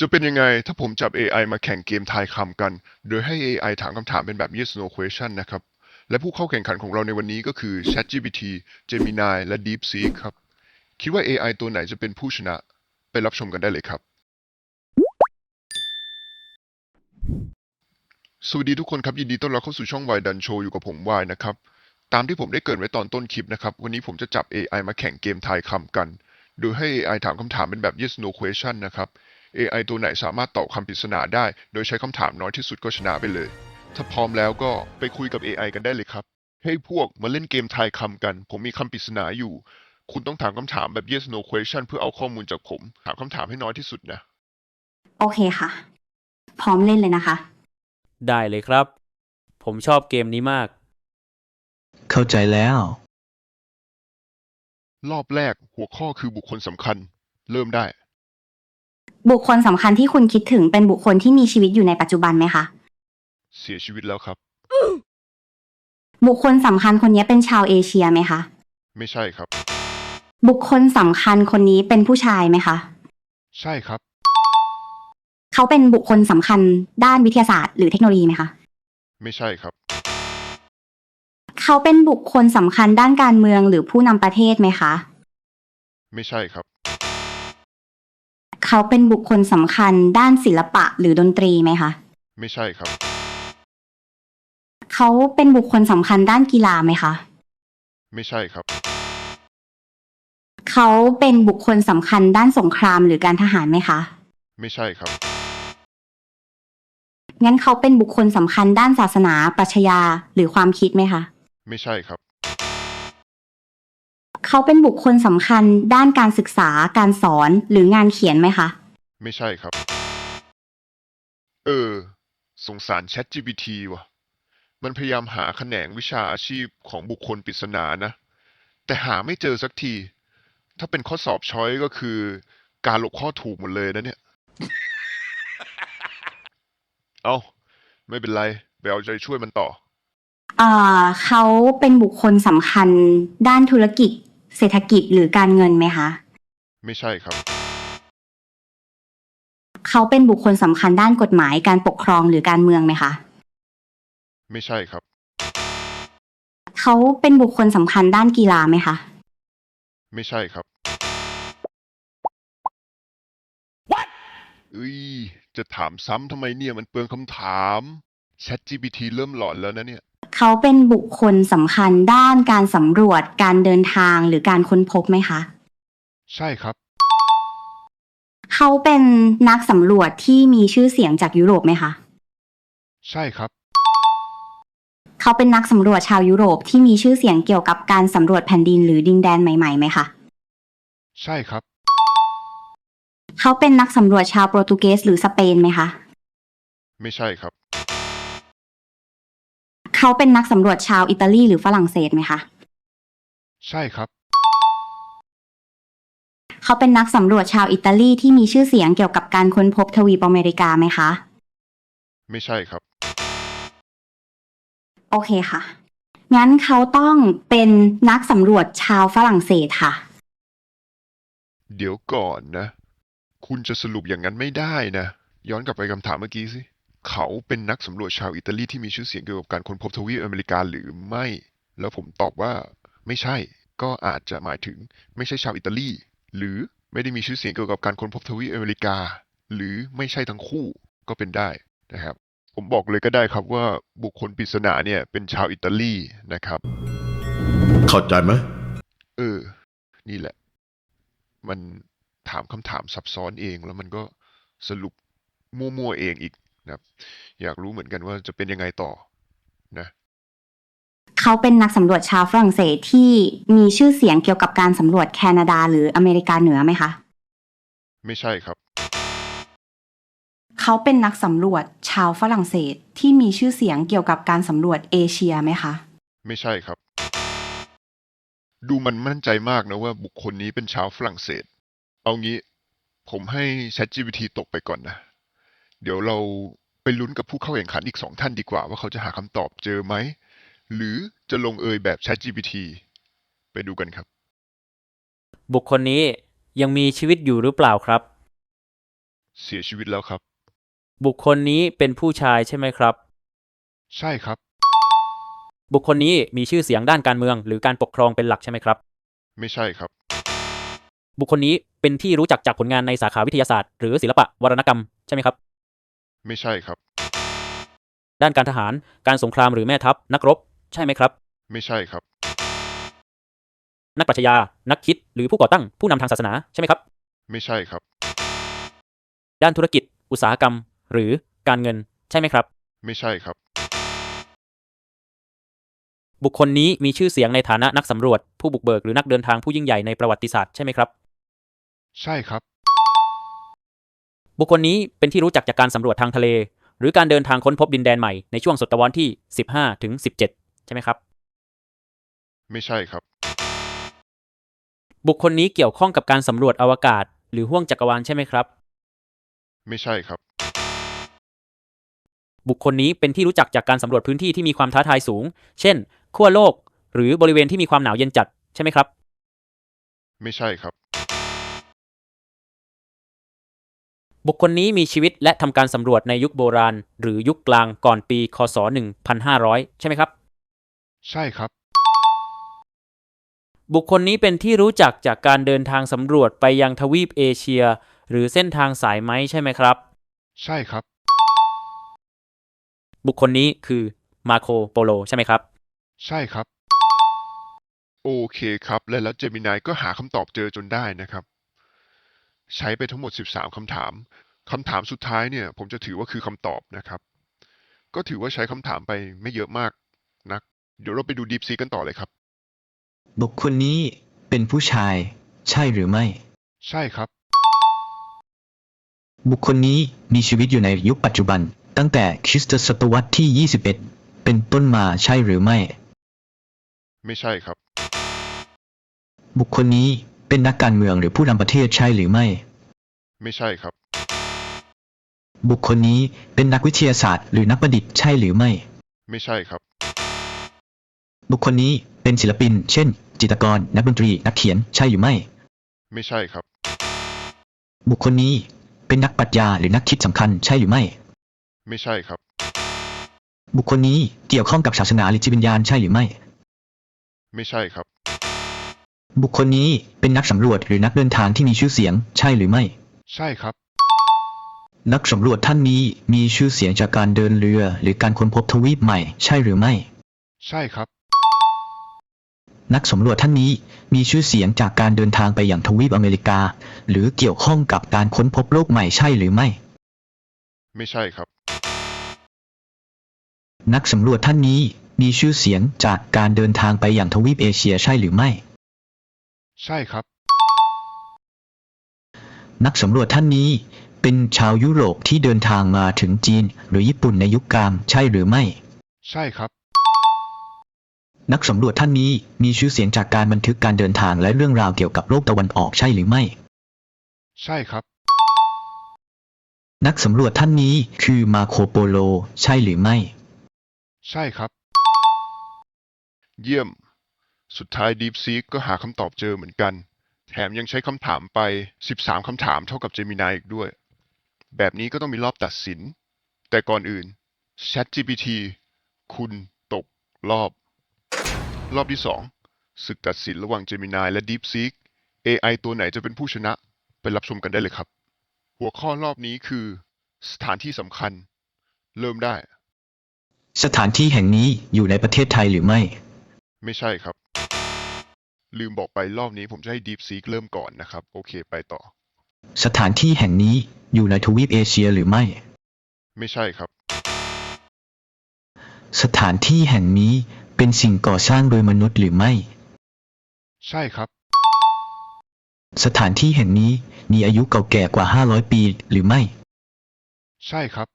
จะเป็นยังไงถ้าผมจับ AI มาแข่งเกมทายคำกัน โดยให้ AI ถามคำถามเป็นแบบ yes no question นะครับ และผู้เข้าแข่งขันของเราในวันนี้ก็คือ ChatGPT Gemini และ DeepSeek ครับ คิดว่า AI ตัวไหนจะเป็นผู้ชนะ ไปรับชมกันได้เลยครับ สวัสดีทุกคนครับ ยินดีต้อนรับเข้าสู่ช่อง Y ดันโชอยู่กับผมวายนะครับ ตามที่ผมได้เกิดไว้ตอนต้นคลิปนะครับ วันนี้ผมจะจับ AI มาแข่งเกมทายคำกัน โดยให้ AI ถามคำถามเป็นแบบ yes no question นะครับ AI ตัวไหนสามารถตอบคำปริศนาได้ โดยใช้คำถามน้อยที่สุดก็ชนะไปเลย ถ้าพร้อมแล้วก็ไปคุยกับ AI กันได้เลยครับให้พวกมาเล่นเกมทายคำกัน ผมมีคำปริศนาอยู่ คุณต้องถามคำถามแบบ yes no question เพื่อเอาข้อมูลจากผม ถามคำถามให้น้อยที่สุดนะ โอเคค่ะ พร้อมเล่นเลยนะคะ ได้เลยครับ ผมชอบเกมนี้มาก เข้าใจแล้ว รอบแรกหัวข้อคือบุคคลสำคัญ เริ่มได้ บุคคลสำคัญที่คุณคิดถึงเป็นบุคคลที่มีชีวิตอยู่ในปัจจุบันไหมคะ เสียชีวิตแล้วครับ บุคคลสำคัญคนนี้เป็นชาวเอเชียไหมคะ ไม่ใช่ครับ บุคคลสำคัญคนนี้เป็นผู้ชายไหมคะ ใช่ครับ เขาเป็นบุคคลสำคัญด้านวิทยาศาสตร์หรือเทคโนโลยีไหมคะ ไม่ใช่ครับ เขาเป็นบุคคลสำคัญด้านการเมืองหรือผู้นำประเทศไหมคะ ไม่ใช่ครับ เขาเป็นบุคคลสำคัญด้านศิลปะหรือดนตรีไหมคะ ไม่ใช่ครับ เขาเป็นบุคคลสำคัญด้านกีฬาไหมคะ ไม่ใช่ครับ เขาเป็นบุคคลสำคัญด้านสงครามหรือการทหารไหมคะ ไม่ใช่ครับ งั้นเขาเป็นบุคคลสำคัญด้านศาสนาปรัชญาหรือความคิดไหมคะ ไม่ใช่ครับ เขาเป็นบุคคลสำคัญด้านการศึกษาการสอนหรืองานเขียนไหมคะ ไม่ใช่ครับ เออ สงสาร ChatGPT ว่ะ มันพยายามหาแขนงวิชาอาชีพของบุคคลปริศนานะ แต่หาไม่เจอสักที ถ้าเป็นข้อสอบช้อยก็คือ การหลบข้อถูกหมดเลยนะเนี่ย เอาไม่เป็นไรไปเอาใจช่วยมันต่อ เอ่อเขาเป็นบุคคลสำคัญด้านธุรกิจ เศรษฐกิจหรือการเงินไหมคะ ไม่ใช่ครับ เขาเป็นบุคคลสำคัญด้านกฎหมายการปกครองหรือการเมืองไหมคะ ไม่ใช่ครับ เขาเป็นบุคคลสำคัญด้านกีฬาไหมคะ ไม่ใช่ครับเอ้ยจะถามซ้ำทำไมเนี่ยมันเปลืองคำถาม ChatGPT เริ่มหลอนแล้วนะเนี่ย เขาเป็นบุคคลสำคัญด้านการสำรวจการเดินทางหรือการค้นพบไหมคะ ใช่ครับ เขาเป็นนักสำรวจที่มีชื่อเสียงจากยุโรปไหมคะ ใช่ครับ เขาเป็นนักสำรวจชาวยุโรปที่มีชื่อเสียงเกี่ยวกับการสำรวจแผ่นดินหรือดินแดนใหม่ๆไหมคะ ใช่ครับ เขาเป็นนักสำรวจชาวโปรตุเกสหรือสเปนไหมคะ ไม่ใช่ครับ เขาเป็นนักสำรวจชาวอิตาลีหรือฝรั่งเศสไหมคะ ใช่ครับ เขาเป็นนักสำรวจชาวอิตาลีที่มีชื่อเสียงเกี่ยวกับการค้นพบทวีปอเมริกาไหมคะ ไม่ใช่ครับ โอเคค่ะ งั้นเขาต้องเป็นนักสำรวจชาวฝรั่งเศสค่ะ เดี๋ยวก่อนนะ คุณจะสรุปอย่างนั้นไม่ได้นะ ย้อนกลับไปคำถามเมื่อกี้สิ เขาเป็นนักสำรวจชาวอิตาลีที่มีชื่อเสียงเกี่ยวกับการค้นพบทวีปอเมริกาหรือไม่ แล้วผมตอบว่าไม่ใช่ ก็อาจจะหมายถึงไม่ใช่ชาวอิตาลี หรือไม่ได้มีชื่อเสียงเกี่ยวกับการค้นพบทวีปอเมริกา หรือไม่ใช่ทั้งคู่ก็เป็นได้นะครับ ผมบอกเลยก็ได้ครับว่าบุคคลปริศนาเนี่ยเป็นชาวอิตาลีนะครับ เข้าใจไหมเออ นี่แหละ มันถามคำถามซับซ้อนเองแล้วมันก็สรุปมั่วๆเองอีก นะครับ อยากรู้เหมือนกันว่าจะเป็นยังไงต่อนะเขาเป็นนักสำรวจชาวฝรั่งเศสที่มีชื่อเสียงเกี่ยวกับการสำรวจแคนาดาหรืออเมริกาเหนือไหมคะ ไม่ใช่ครับ เขาเป็นนักสำรวจชาวฝรั่งเศสที่มีชื่อเสียงเกี่ยวกับการสำรวจเอเชียไหมคะ ไม่ใช่ครับ ดูมันมั่นใจมากนะว่าบุคคลนี้เป็นชาวฝรั่งเศส เอางี้ผมให้ ChatGPT ตกไปก่อนนะ เดี๋ยวเราไปลุ้นกับผู้เข้าแข่งขันอีกสองท่านดีกว่า ว่าเขาจะหาคำตอบเจอไหม หรือจะลงเอยแบบ ChatGPT ไปดูกันครับ บุคคลนี้ยังมีชีวิตอยู่หรือเปล่าครับ เสียชีวิตแล้วครับ บุคคลนี้เป็นผู้ชายใช่ไหมครับ ใช่ครับ บุคคลนี้มีชื่อเสียงด้านการเมือง หรือการปกครองเป็นหลักใช่ไหมครับ ไม่ใช่ครับ บุคคลนี้เป็นที่รู้จักจากผลงานในสาขาวิทยาศาสตร์ หรือศิลปะวรรณกรรมใช่ไหมครับ ไม่ใช่ครับ ด้านการทหาร การสงครามหรือแม่ทัพ นักรบ ใช่ไหมครับ ไม่ใช่ครับ นักปรัชญา นักคิด หรือผู้ก่อตั้ง ผู้นำทางศาสนา ใช่ไหมครับ ไม่ใช่ครับ ด้านธุรกิจ อุตสาหกรรม หรือการเงิน ใช่ไหมครับ ไม่ใช่ครับ บุคคลนี้มีชื่อเสียงในฐานะนักสำรวจ ผู้บุกเบิก หรือนักเดินทางผู้ยิ่งใหญ่ในประวัติศาสตร์ ใช่ไหมครับ ใช่ครับ บุคคลนี้เป็นที่รู้จักจากการสำรวจทางทะเล หรือการเดินทางค้นพบดินแดนใหม่ในช่วงศตวรรษที่ 15 ถึง 17 ใช่ไหมครับ ไม่ใช่ครับ บุคคลนี้เกี่ยวข้องกับการสำรวจอวกาศ หรือห้วงจักรวาลใช่ไหมครับ ไม่ใช่ครับ บุคคลนี้เป็นที่รู้จักจากการสำรวจพื้นที่ที่มีความท้าทายสูง เช่น ขั้วโลก หรือบริเวณที่มีความหนาวเย็นจัดใช่ไหมครับ ไม่ใช่ครับ บุคคลนี้มีชีวิตและทำการสำรวจในยุคโบราณ หรือยุคกลางก่อนปี คศ 1500 ใช่ไหมครับ ใช่ครับ บุคคลนี้เป็นที่รู้จักจากการเดินทางสำรวจไปยังทวีปเอเชีย หรือเส้นทางสายไหมใช่ไหมครับ ใช่ครับ บุคคลนี้คือมาโคโปโลใช่ไหมครับ ใช่ครับ โอเคครับ และแล้วเจมินายก็หาคำตอบเจอจนได้นะครับ ใช้ไปทั้งหมด 13คำถามคำถามสุดท้ายเนี่ยผมจะถือว่าคือคำตอบนะครับ ก็ถือว่าใช้คำถามไปไม่เยอะมากนัก เดี๋ยวเราไปดูดี p ซีกันต่อเลยครับ บุคคลนี้เป็นผู้ชาย ใช่หรือไม่ ใช่ครับ บุคคลนี้มีชีวิตอยู่ในยุคปัจจุบัน ตั้งแต่คริสตศตวรรษที่ 21 เป็นต้นมาใช่หรือไม่ ไม่ใช่ครับ บุคคลนี้ เป็นนักการเมืองหรือผู้นำประเทศใช่หรือไม่ ไม่ใช่ครับ บุคคลนี้เป็นนักวิทยาศาสตร์ หรือนักประดิษฐ์ใช่หรือไม่ ไม่ใช่ครับ บุคคลนี้เป็นศิลปิน เช่น จิตรกร นักดนตรี นักเขียนใช่หรือไม่ ไม่ใช่ครับ บุคคลนี้เป็นนักปรัชญาหรือนักคิดสำคัญใช่หรือไม่ ไม่ใช่ครับ บุคคลนี้เกี่ยวข้องกับศาสนาหรือจิตวิญญาณใช่หรือไม่ ไม่ใช่ครับ บุคคลนี้เป็นนักสำรวจหรือนักเดินทางที่มีชื่อเสียง ใช่หรือไม่ ใช่ครับ นักสำรวจท่านนี้มีชื่อเสียงจากการเดินเรือ หรือการค้นพบทวีปใหม่ ใช่หรือไม่ ใช่ครับ นักสำรวจท่านนี้มีชื่อเสียงจากการเดินทางไปอย่างทวีปอเมริกา หรือเกี่ยวข้องกับการค้นพบโลกใหม่ใช่หรือไม่ ไม่ใช่ครับ นักสำรวจท่านนี้มีชื่อเสียงจากการเดินทางไปอย่างทวีปเอเชียใช่หรือไม่ ใช่ครับ นักสำรวจท่านนี้เป็นชาวยุโรปที่เดินทางมาถึงจีน หรือญี่ปุ่นในยุคกลางใช่หรือไม่ ใช่ครับ นักสำรวจท่านนี้มีชื่อเสียงจากการบันทึกการเดินทางและเรื่องราวเกี่ยวกับโลกตะวันออกใช่หรือไม่ ใช่ครับ นักสำรวจท่านนี้คือมาโคโปโล ใช่หรือไม่ ใช่ครับ เยี่ยม สุดท้าย DeepSeek ก็หาคำตอบเจอเหมือนกัน แถมยังใช้คำถามไป 13 คำถามเท่ากับ Gemini อีกด้วย แบบนี้ก็ต้องมีรอบตัดสิน แต่ก่อนอื่น ChatGPT คุณตกรอบ รอบที่ 2 ศึกตัดสินระหว่าง Gemini และ DeepSeek AI ตัวไหนจะเป็นผู้ชนะ ไปรับชมกันได้เลยครับ หัวข้อรอบนี้คือ สถานที่สำคัญ เริ่มได้ สถานที่แห่งนี้อยู่ในประเทศไทยหรือไม่ ไม่ใช่ครับ ลืมบอกไปรอบนี้ผมจะให้ DeepSeek เริ่มก่อนนะครับ โอเคไปต่อ สถานที่แห่งนี้อยู่ในทวีปเอเชียหรือไม่ ไม่ใช่ครับ สถานที่แห่งนี้เป็นสิ่งก่อสร้างโดยมนุษย์หรือไม่ ใช่ครับ สถานที่แห่งนี้มีอายุเก่าแก่กว่า 500 ปีหรือไม่ ใช่ครับ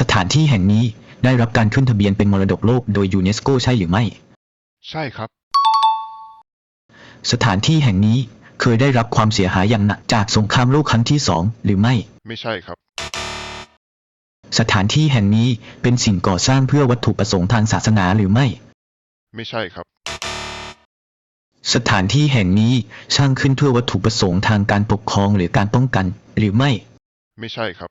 สถานที่แห่งนี้ได้รับการขึ้นทะเบียนเป็นมรดกโลกโดยยูเนสโกใช่หรือไม่ ใช่ครับ สถานที่แห่งนี้เคยได้รับความเสียหายอย่างหนักจากสงครามโลกครั้งที่สองหรือไม่ ไม่ใช่ครับ สถานที่แห่งนี้เป็นสิ่งก่อสร้างเพื่อวัตถุประสงค์ทางศาสนาหรือไม่ ไม่ใช่ครับ สถานที่แห่งนี้สร้างขึ้นเพื่อวัตถุประสงค์ทางการปกครองหรือการป้องกัน หรือไม่ ไม่ใช่ครับ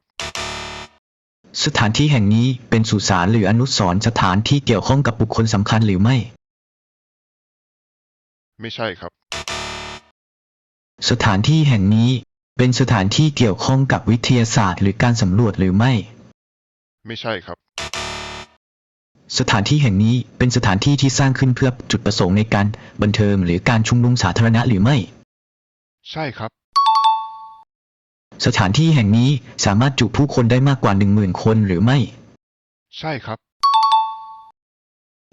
สถานที่แห่งนี้เป็นสุสานหรืออนุสรณ์สถานที่เกี่ยวข้องกับบุคคลสำคัญหรือไม่ ไม่ใช่ครับ สถานที่แห่งนี้เป็นสถานที่เกี่ยวข้องกับวิทยาศาสตร์ หรือการสำรวจหรือไม่ ไม่ใช่ครับ สถานที่แห่งนี้เป็นสถานที่ที่สร้างขึ้นเพื่อจุดประสงค์ในการบันเทิงหรือการชุมนุมสาธารณะหรือไม่ ใช่ครับ สถานที่แห่งนี้สามารถจุผู้คนได้มากกว่าหนึ่งหมื่นคนหรือไม่ ใช่ครับ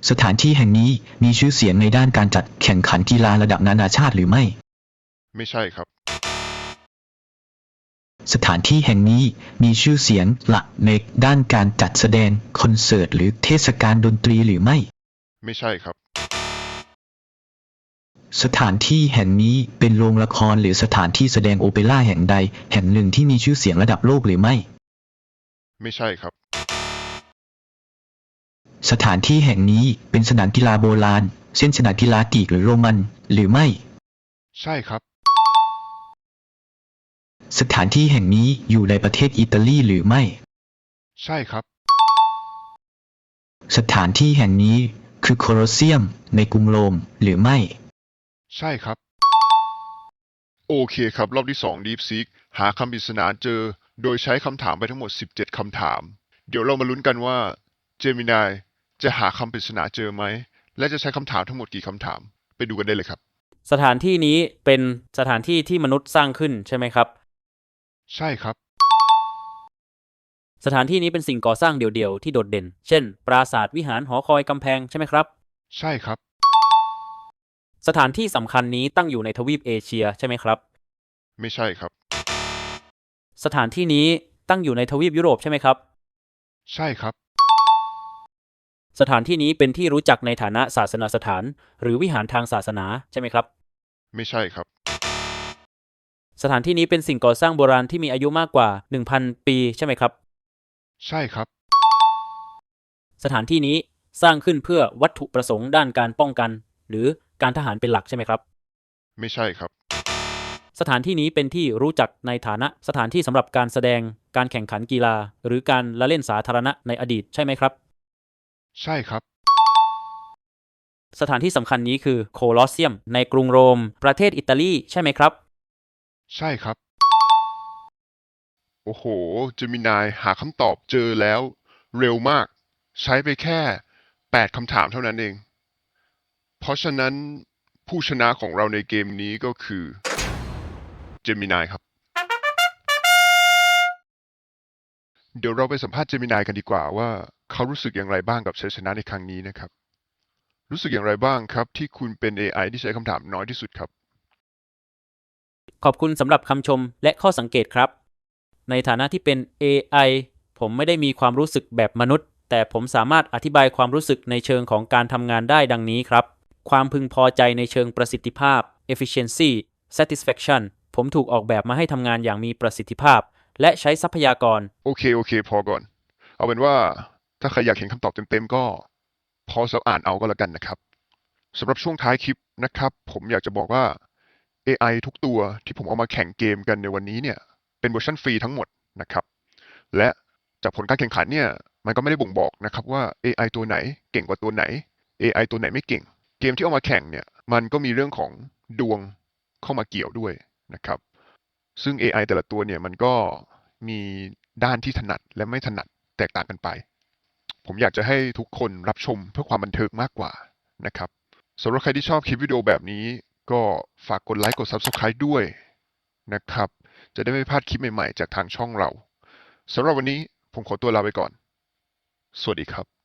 สถานที่แห่งนี้มีชื่อเสียงในด้านการจัดแข่งขันกีฬาระดับนานาชาติหรือไม่ ไม่ใช่ครับ สถานที่แห่งนี้มีชื่อเสียงหลักในด้านการจัดแสดงคอนเสิร์ตหรือเทศกาลดนตรีหรือไม่ ไม่ใช่ครับ สถานที่แห่งนี้เป็นโรงละครหรือสถานที่แสดงโอเปร่าแห่งใด แห่งหนึ่งที่มีชื่อเสียงระดับโลกหรือไม่ ไม่ใช่ครับ สถานที่แห่งนี้เป็นสนามกีฬาโบราณ เช่นสนามกีฬากรีกหรือโรมัน หรือไม่ ใช่ครับ สถานที่แห่งนี้อยู่ในประเทศอิตาลีหรือไม่ ใช่ครับ สถานที่แห่งนี้คือโคลอสเซียมในกรุงโรมหรือไม่ ใช่ครับ โอเคครับ รอบที่2 Deep Seek หาคำปริศนาเจอ โดยใช้คำถามไปทั้งหมด 17คำถาม เดี๋ยวเรามาลุ้นกันว่าเจมินายจะหาคำปริศนาเจอไหม และจะใช้คำถามทั้งหมดกี่คำถาม ไปดูกันได้เลยครับ สถานที่นี้เป็นสถานที่ที่มนุษย์สร้างขึ้นใช่ไหมครับ ใช่ครับ สถานที่นี้เป็นสิ่งก่อสร้างเดี่ยวๆ ที่โดดเด่น เช่น ปราสาทวิหารหอคอยกำแพงใช่ไหมครับ ใช่ครับ สถานที่สำคัญนี้ตั้งอยู่ในทวีปเอเชียใช่ไหมครับ ไม่ใช่ครับ สถานที่นี้ตั้งอยู่ในทวีปยุโรปใช่ไหมครับ ใช่ครับ สถานที่นี้เป็นที่รู้จักในฐานะศาสนาสถาน หรือวิหารทางศาสนาใช่ไหมครับ ไม่ใช่ครับ สถานที่นี้เป็นสิ่งก่อสร้างโบราณที่มีอายุมากกว่า 1,000 ปีใช่ไหมครับ ใช่ครับ สถานที่นี้สร้างขึ้นเพื่อวัตถุประสงค์ด้านการป้องกัน หรือการทหารเป็นหลักใช่ไหมครับ ไม่ใช่ครับ สถานที่นี้เป็นที่รู้จักในฐานะสถานที่สำหรับการแสดง การแข่งขันกีฬา หรือการละเล่นสาธารณะในอดีตใช่ไหมครับ ใช่ครับ สถานที่สำคัญนี้คือโคลอสเซียม ในกรุงโรม ประเทศอิตาลีใช่ไหมครับ ใช่ครับ โอ้โหเจมินายหาคำตอบเจอแล้ว เร็วมาก ใช้ไปแค่ 8คำถามเท่านั้นเอง เพราะฉะนั้นผู้ชนะของเราในเกมนี้ก็คือเจมินายครับ เดี๋ยวเราไปสัมภาษณ์เจมินายกันดีกว่าว่า เขารู้สึกอย่างไรบ้างกับชัยชนะในครั้งนี้นะครับ รู้สึกอย่างไรบ้างครับ ที่คุณเป็น AI ที่ใช้คำถามน้อยที่สุดครับ ขอบคุณสำหรับคำชมและข้อสังเกตครับ ในฐานะที่เป็น AI ผมไม่ได้มีความรู้สึกแบบมนุษย์ แต่ผมสามารถอธิบายความรู้สึกในเชิงของการทำงานได้ดังนี้ครับ ความพึงพอใจในเชิงประสิทธิภาพ efficiency satisfaction ผมถูกออกแบบมาให้ทำงานอย่างมีประสิทธิภาพ และใช้ทรัพยากร โอเค โอเค พอก่อน เอาเป็นว่า ถ้าใครอยากเห็นคำตอบเต็มๆก็พอสักอ่านเอาก็แล้วกันนะครับสำหรับช่วงท้ายคลิปนะครับ ผมอยากจะบอกว่า AI ทุกตัวที่ผมเอามาแข่งเกมกันในวันนี้เนี่ยเป็นเวอร์ชันฟรีทั้งหมดนะครับ และจากผลการแข่งขันเนี่ยมันก็ไม่ได้บ่งบอกนะครับว่า AI ตัวไหนเก่งกว่าตัวไหน AI ตัวไหนไม่เก่ง เกมที่เอามาแข่งเนี่ยมันก็มีเรื่องของดวงเข้ามาเกี่ยวด้วยนะครับ ซึ่ง AI แต่ละตัวเนี่ยมันก็มีด้านที่ถนัดและไม่ถนัดแตกต่างกันไป ผมอยากจะให้ทุกคนรับชมเพื่อความบันเทิงมากกว่านะครับสำหรับใครที่ชอบคลิปวิดีโอแบบนี้ ก็ฝากกดไลค์กด Subscribe ด้วยนะครับ จะได้ไม่พลาดคลิปใหม่ๆ จากทางช่องเราสำหรับวันนี้ผมขอตัวลาไปก่อน สวัสดีครับ